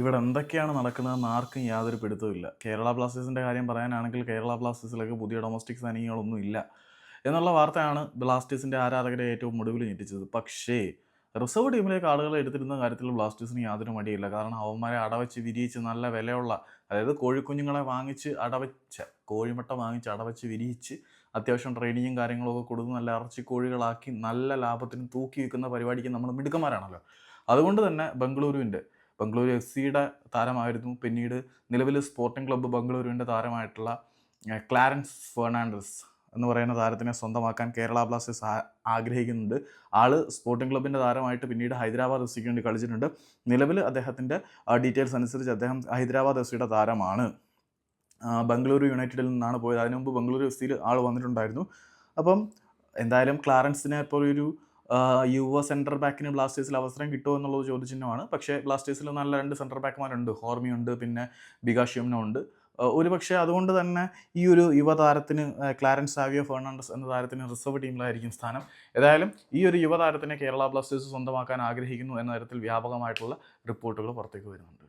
ഇവിടെ എന്തൊക്കെയാണ് നടക്കുന്നതെന്ന് ആർക്കും യാതൊരു പിടുത്തവുമില്ല കേരള ബ്ലാസ്റ്റേഴ്സിന്റെ കാര്യം പറയാനാണെങ്കിൽ കേരള ബ്ലാസ്റ്റേഴ്സിലേക്ക് പുതിയ ഡൊമസ്റ്റിക് സൈനികങ്ങളൊന്നും ഇല്ല. എന്നുള്ള വാർത്തയാണ് ബ്ലാസ്റ്റേഴ്സിന്റെ ആരാധകരെ ഏറ്റവും ഒടുവിൽ ഞെട്ടിച്ചത്. പക്ഷേ റിസർവ് ടീമിലേക്ക് ആളുകളെ എടുത്തിരുന്ന കാര്യത്തിൽ ബ്ലാസ്റ്റേഴ്സിന് യാതൊരു മടിയില്ല. കാരണം അവന്മാരെ അടവച്ച് വിരിയിച്ച് നല്ല വിലയുള്ള അതായത് കോഴിക്കുഞ്ഞുങ്ങളെ വാങ്ങിച്ച് അടവച്ച കോഴിമുട്ട വാങ്ങിച്ച് അടവച്ച് വിരിയിച്ച് അത്യാവശ്യം ട്രെയിനിങ്ങും കാര്യങ്ങളൊക്കെ കൊടുത്ത് നല്ല ഇറച്ചി കോഴികളാക്കി നല്ല ലാഭത്തിന് തൂക്കി വിൽക്കുന്ന പരിപാടിക്ക് നമ്മൾ മിടുക്കന്മാരാണല്ലോ. അതുകൊണ്ട് തന്നെ ബംഗളൂരുവിന്റെ ബംഗളൂരു എഫ് സിയുടെ താരമായിരുന്നു. പിന്നീട് നിലവിൽ സ്പോർട്ടിംഗ് ക്ലബ്ബ് ബംഗളൂരുവിന്റെ താരമായിട്ടുള്ള ക്ലാരൻസ് ഫെർണാണ്ടസ് എന്ന് പറയുന്ന താരത്തിനെ സ്വന്തമാക്കാൻ കേരള ബ്ലാസ്റ്റേഴ്സ് ആഗ്രഹിക്കുന്നുണ്ട്. ആൾ സ്പോർട്ടിംഗ് ക്ലബിന്റെ താരമായിട്ട് പിന്നീട് ഹൈദരാബാദ് എഫ് സിക്ക് വേണ്ടി കളിച്ചിട്ടുണ്ട്. നിലവിൽ അദ്ദേഹത്തിന്റെ ഡീറ്റെയിൽസ് അനുസരിച്ച് അദ്ദേഹം ഹൈദരാബാദ് എഫ് സിയുടെ താരമാണ്. ബംഗളൂരു യുണൈറ്റഡിൽ നിന്നാണ് പോയത്. അതിനു മുമ്പ് ബംഗളൂരു എഫ് സിയിൽ ആൾ വന്നിട്ടുണ്ടായിരുന്നു. അപ്പം എന്തായാലും ക്ലാരൻസിനെ ഇപ്പോൾ ഒരു യുവ സെന്റർ ബാക്കിന് ബ്ലാസ്റ്റേഴ്സിൽ അവസരം കിട്ടുമോ എന്നുള്ളത് ചോദ്യചിഹ്നമാണ്. പക്ഷേ ബ്ലാസ്റ്റേഴ്സിൽ നല്ല രണ്ട് സെന്റർ ഹോർമി ഉണ്ട് പിന്നെ ബികാഷ്യമനോ ഉണ്ട്. ആ, ഒരു പക്ഷേ അതുകൊണ്ട് തന്നെ ഈ ഒരു യുവതാരത്തിന് ക്ലാരൻസ് സാവിയോ ഫെർണാണ്ടസ് എന്ന താരത്തിന് റിസർവ് ടീമിലായിരിക്കും സ്ഥാനം. ഏതായാലും ഈ ഒരു യുവതാരത്തിനെ കേരള ബ്ലാസ്റ്റേഴ്സ് സ്വന്തമാക്കാൻ ആഗ്രഹിക്കുന്നു എന്ന തരത്തിൽ വ്യാപകമായിട്ടുള്ള റിപ്പോർട്ടുകൾ പുറത്തേക്ക് വരുന്നുണ്ട്.